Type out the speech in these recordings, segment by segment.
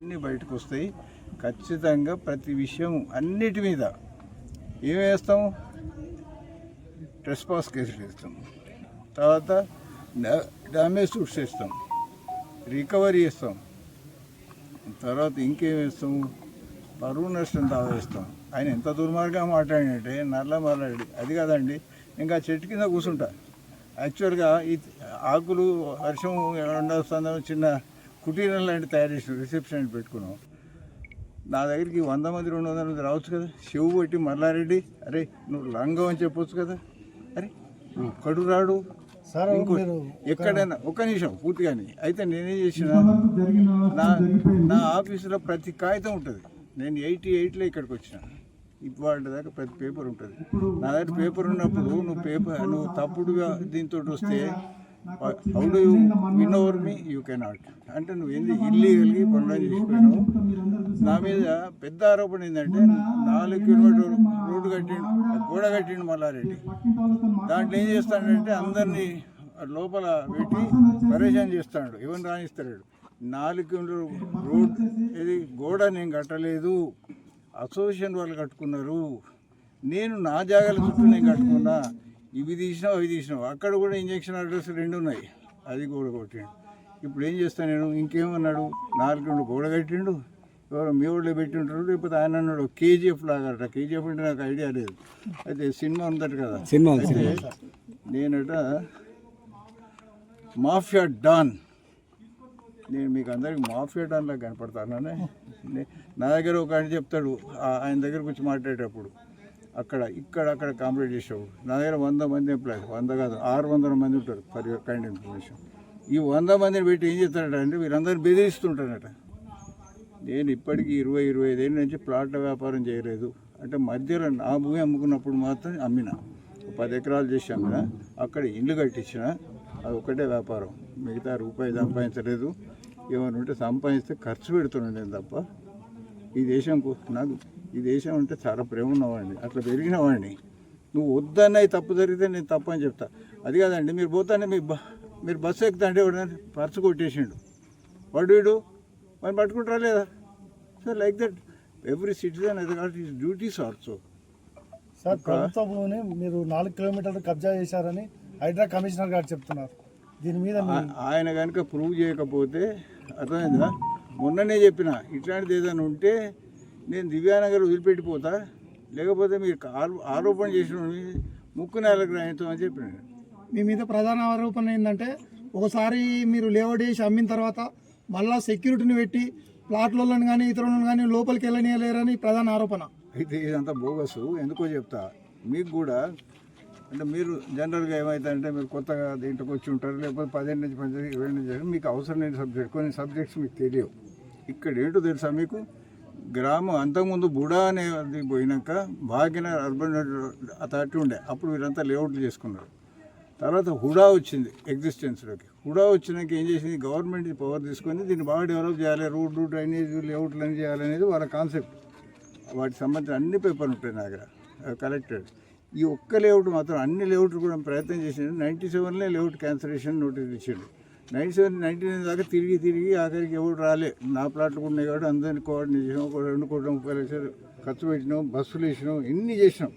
అన్నీ బయటకు వస్తాయి. ఖచ్చితంగా ప్రతి విషయం అన్నిటి మీద ఏం వేస్తాం? ట్రెస్పాస్ కేసులు వేస్తాం. తర్వాత డ్యామేజ్ సూట్స్ వేస్తాం. రికవరీ చేస్తాం తర్వాత ఇంకేం వేస్తాం? పరువు నష్టం దావా వేస్తాం. ఆయన ఎంత దుర్మార్గంగా మాట్లాడినట్టే నల్ల మాట్లాడి అది కాదండి ఇంకా చెట్టు కింద కూర్చుంటా. యాక్చువల్గా ఈ ఆకులు వర్షం ఎండొస్తుందని చిన్న కుటీరం లాంటి తయారు చేసిన రిసెప్షన్ పెట్టుకున్నాం. నా దగ్గరికి వంద మంది రెండు వందల మంది రావచ్చు కదా. శివు పెట్టి మల్లారెడ్డి అరే నువ్వు లంగం అని చెప్పొచ్చు కదా. అరే నువ్వు ఒక్కడు రాడు. ఎక్కడైనా ఒక్క నిమిషం పూర్తిగాని అయితే నేనేం చేసిన నా నా ఆఫీసులో ప్రతి కాగితం ఉంటుంది. నేను ఎయిటీ ఎయిట్లో ఇక్కడికి వచ్చిన. ఇవాళ దాకా ప్రతి పేపర్ ఉంటుంది. నా దగ్గర పేపర్ ఉన్నప్పుడు నువ్వు పేపర్ నువ్వు తప్పుడుగా దీంతో వస్తే how do you win over me you cannot అంటే నువ్వు ఏంది ఇల్లీగల్గా పనులు చేసిపోయినావు నా మీద పెద్ద ఆరోపణ ఏంటంటే నాలుగు కిలోమీటర్ రోడ్డు కట్టిండు గోడ కట్టిండు మల్లారెడ్డి. దాంట్లో ఏం చేస్తాడంటే అందరినీ లోపల పెట్టి పరేషాన్ చేస్తాడు. ఎవరిని రాణిస్తాడు? నాలుగు కిలోమీటర్ రోడ్ ఇది గోడ నేను కట్టలేదు. అసోసియేషన్ వాళ్ళు కట్టుకున్నారు. నేను నా జాగాల చుట్టూ నేను కట్టుకున్నా. ఇవి తీసినావు అవి తీసినావు. అక్కడ కూడా ఇంజక్షన్ అడ్రస్ రెండు ఉన్నాయి. అది కూడా కొట్టిండు ఇప్పుడు ఏం చేస్తాను నేను? ఇంకేమన్నాడు? నాలుగు రెండు గోడ కట్టిండు ఎవరో మీ ఊళ్ళో పెట్టి ఉంటారు లేకపోతే ఆయన అన్నాడు కేజీఎఫ్ లాగట కేజీఎఫ్ అంటే నాకు ఐడియా లేదు. అయితే సినిమా ఉందట కదా. సినిమా నేనట మాఫియా డాన్. నేను మీకు అందరికి మాఫియా డాన్లా కనపడతానని. నే- నా దగ్గర ఒక ఆయన చెప్తాడు ఆయన దగ్గరకు వచ్చి మాట్లాడేటప్పుడు. అక్కడ ఇక్కడ అక్కడ కాంప్లీట్ చేసావు నా దగ్గర వంద మంది ఎంప్లాయీస్ వంద కాదు ఆరు వందల మంది ఉంటారు ఫర్ యువర్ కైండ్ ఇన్ఫర్మేషన్ ఈ వంద మందిని పెట్టి ఏం చేస్తాడట అంటే వీరందరూ బెదిరిస్తుంటారట. నేను ఇప్పటికీ ఇరవై ఇరవై ఐదేళ్ళ నుంచి ప్లాట్ల వ్యాపారం చేయలేదు. అంటే మధ్యలో నా భూమి అమ్ముకున్నప్పుడు మాత్రం అమ్మిన. పది ఎకరాలు చేసి అమ్మిన. అక్కడ ఇల్లు కట్టించిన. అది ఒకటే వ్యాపారం. మిగతా రూపాయి సంపాదించలేదు. ఏమైనా ఉంటే సంపాదిస్తే ఖర్చు పెడుతున్నాను నేను తప్ప. ఈ దేశంకు నాకు ఈ దేశం అంటే చాలా ప్రేమ ఉన్నవాడిని అట్లా పెరిగిన వాడిని. నువ్వు వద్దన్నవి తప్పు జరిగితే నేను తప్పు అని చెప్తా. అది కాదండి మీరు పోతానే మీ మీరు బస్సు ఎక్కుతాంటే ఎవడన్నా పర్సు కొట్టేసిండు. వాడు వీడు? మరి పట్టుకుంటారా లేదా? So like that every citizen అది డ్యూటీస్ ఆల్సో. సార్ ప్రభుత్వ భూమిని మీరు నాలుగు కిలోమీటర్లు కబ్జా చేశారని హైడ్రా కమిషనర్ గారు చెప్తున్నారు. దీని మీద ఆయన కనుక ప్రూవ్ చేయకపోతే అర్థమైందా? మొన్ననే చెప్పిన ఇట్లాంటిది ఏదైనా ఉంటే నేను దివ్యానగర్ వదిలిపెట్టిపోతా లేకపోతే మీరు ఆరో- ఆరోపణ చేసిన ముక్కు నేలకు రాయిస్తాం అని చెప్పిన మీ మీద ప్రధాన ఆరోపణ ఏంటంటే ఒకసారి మీరు లేఅవుట్ చేసి అమ్మిన తర్వాత మళ్ళా సెక్యూరిటీని పెట్టి ప్లాట్లలో కానీ ఇతరులను కానీ లోపలికి వెళ్ళనియలేరని ప్రధాన ఆరోపణ. అయితే ఇదంతా బోగసు ఎందుకో చెప్తా. మీకు కూడా అంటే మీరు జనరల్గా ఏమవుతుందంటే మీరు కొత్తగా దీంట్లోకి వచ్చి ఉంటారు లేకపోతే పదిహేను నుంచి పదిహేను ఇరవై నుంచి మీకు అవసరం లేని సబ్జెక్ట్ కొన్ని సబ్జెక్ట్స్ మీకు తెలియవు. ఇక్కడ ఏంటో తెలుసా మీకు? గ్రామం అంతకుముందు బుడా అనేది పోయినాక భాగ్యనగర్ అర్బన్ అథారిటీ ఉండే. అప్పుడు వీరంతా లేఅవుట్లు చేసుకున్నారు. తర్వాత హుడా వచ్చింది ఎగ్జిస్టెన్స్లోకి. హుడా వచ్చినాక ఏం చేసింది? గవర్నమెంట్ పవర్ తీసుకొని దీన్ని బాగా డెవలప్ చేయాలి రోడ్లు డ్రైనేజ్ లేఅవుట్లు అని చేయాలనేది వాళ్ళ కాన్సెప్ట్. వాటికి సంబంధించిన అన్ని పేపర్లు ఉంటాయి నా దగ్గర కలెక్టెడ్. ఈ ఒక్క లేఅవుట్ మాత్రం అన్ని లేఅవుట్లు కూడా ప్రయత్నం చేసిండు. నైంటీ సెవెన్లో లేఅవుట్ క్యాన్సలేషన్ నోటీస్ ఇచ్చిండు. నైన్టీ సెవెన్ నైన్టీ నైన్ దాకా తిరిగి తిరిగి ఆఖరికి ఎవరు రాలే. నా ప్లాట్లు ఉన్నాయి కాబట్టి అందరినీ కోఆర్డినేట్ చేసినాం. ఒక రెండు కోట్ల ముప్పై లక్షలు ఖర్చు పెట్టినాం. బస్సులు వేసినాం. ఇన్ని చేసినాం.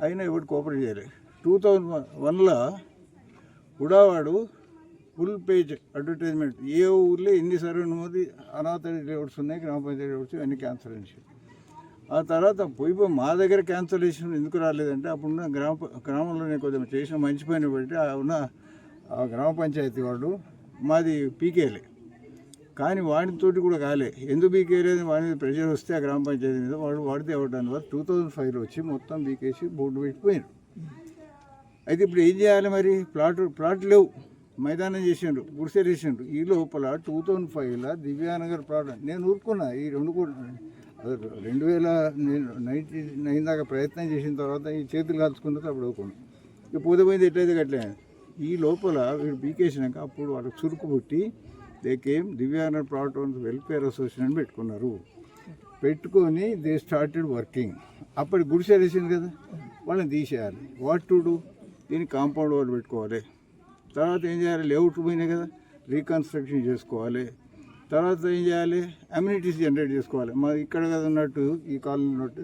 అయినా ఎవరు కోఆపరేట్ చేయలేదు టూ థౌజండ్ వన్లో ఉడావాడు ఫుల్ పేజ్ అడ్వర్టైజ్మెంట్. ఏ ఊర్లో ఎన్ని సర్వే నమోదు అనాథ లేఅవుట్స్ ఉన్నాయి గ్రామ పంచాయతీ లేఅవుట్స్ అన్ని క్యాన్సర్ అని ఆ తర్వాత పోయి మా దగ్గర క్యాన్సలేషన్ ఎందుకు రాలేదంటే అప్పుడున్న గ్రామ గ్రామంలోనే కొద్దిగా కొంచెం చేసిన మంచి పని బట్టి ఉన్న ఆ గ్రామ పంచాయతీ వాడు మాది పీకేలే. కానీ వాడితోటి కూడా కాలే. ఎందుకు బీకేలేదు వాడి మీద ప్రెషర్ వస్తే ఆ గ్రామ పంచాయతీ మీద వాడు వాడితే అవ్వడానికి వల్ల టూ థౌజండ్ ఫైవ్లో వచ్చి మొత్తం బీకేసి బోర్డు పెట్టిపోయారు. అయితే ఇప్పుడు ఏం చేయాలి మరి? ప్లాట్ ప్లాట్ లేవు. మైదానం చేసిండ్రు గుడిసెలు వేసిండ్రు. ఈ లోపల టూ థౌజండ్ ఫైవ్లో దివ్యానగర్ ప్లాట్ నేను ఊరుకున్నా ఈ రెండు కూడా రెండు వేల నైన్టీ నైన్ దాకా ప్రయత్నం చేసిన తర్వాత ఈ చేతులు కాల్చుకున్న అప్పుడు ఊరుకున్నా ఇక పోతపోయింది ఎట్లయితే గట్లే. ఈ లోపల వీడు బీకేసినాక అప్పుడు వాళ్ళకి చురుకు పుట్టి దే కేమ్ దివ్యాంగ ప్లాట్ వెల్ఫేర్ అసోసియేషన్ అని పెట్టుకున్నారు. పెట్టుకొని దే స్టార్టెడ్ వర్కింగ్ అప్పటి గుడిసె వేసింది కదా వాళ్ళని తీసేయాలి. వాట్ టు డూ దీన్ని కాంపౌండ్ వాళ్ళు పెట్టుకోవాలి. తర్వాత ఏం చేయాలి? లేఅవుట్ పోయినాయి కదా రీకన్స్ట్రక్షన్ చేసుకోవాలి. తర్వాత ఏం చేయాలి? అమ్యూనిటీస్ జనరేట్ చేసుకోవాలి. మా ఇక్కడ కదా ఉన్నట్టు ఈ కాలనీ ఉన్నట్టు